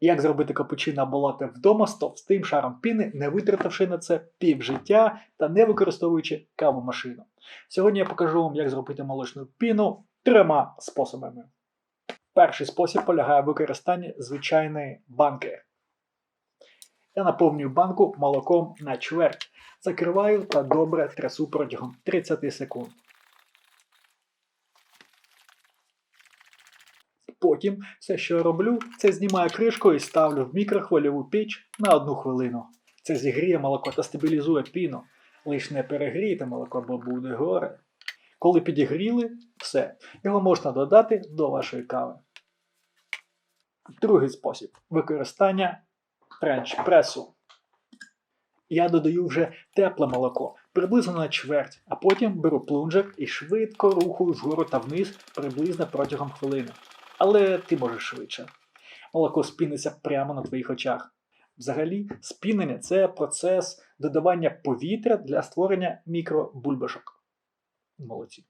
Як зробити капучино або лате вдома з товстим шаром піни, не витративши на це півжиття та не використовуючи кавомашину. Сьогодні я покажу вам, як зробити молочну піну трьома способами. Перший спосіб полягає в використанні звичайної банки. Я наповнюю банку молоком на чверть, закриваю та добре трясу протягом 30 секунд. Потім все, що я роблю, це знімаю кришку і ставлю в мікрохвильову піч на одну хвилину. Це зігріє молоко та стабілізує піну. Лиш не перегрійте молоко, бо буде горе. Коли підігріли, все, його можна додати до вашої кави. Другий спосіб використання френч-пресу. Я додаю вже тепле молоко, приблизно на чверть, а потім беру плунжер і швидко рухаю вгору та вниз приблизно протягом хвилини. Але ти можеш швидше. Молоко спіниться прямо на твоїх очах. Взагалі, спінення це процес додавання повітря для створення мікробульбашок. Молодці.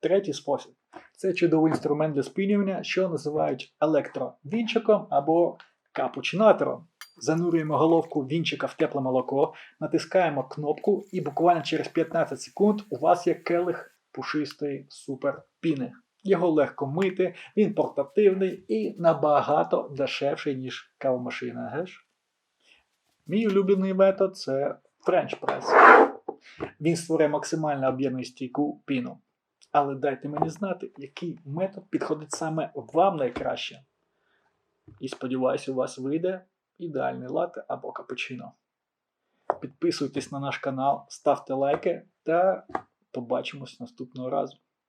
Третій спосіб це чудовий інструмент для спінювання, що називають електровінчиком або капучинатором. Занурюємо головку вінчика в тепле молоко, натискаємо кнопку, і буквально через 15 секунд у вас є келих пушистої суперпіни. Його легко мити, він портативний і набагато дешевший, ніж кавомашина. Геш? Мій улюблений метод це Press. Він створює максимально об'ємну стійку піну. Але дайте мені знати, який метод підходить саме вам найкраще. І сподіваюся, у вас вийде ідеальний лате або капучино. Підписуйтесь на наш канал, ставте лайки та побачимось наступного разу.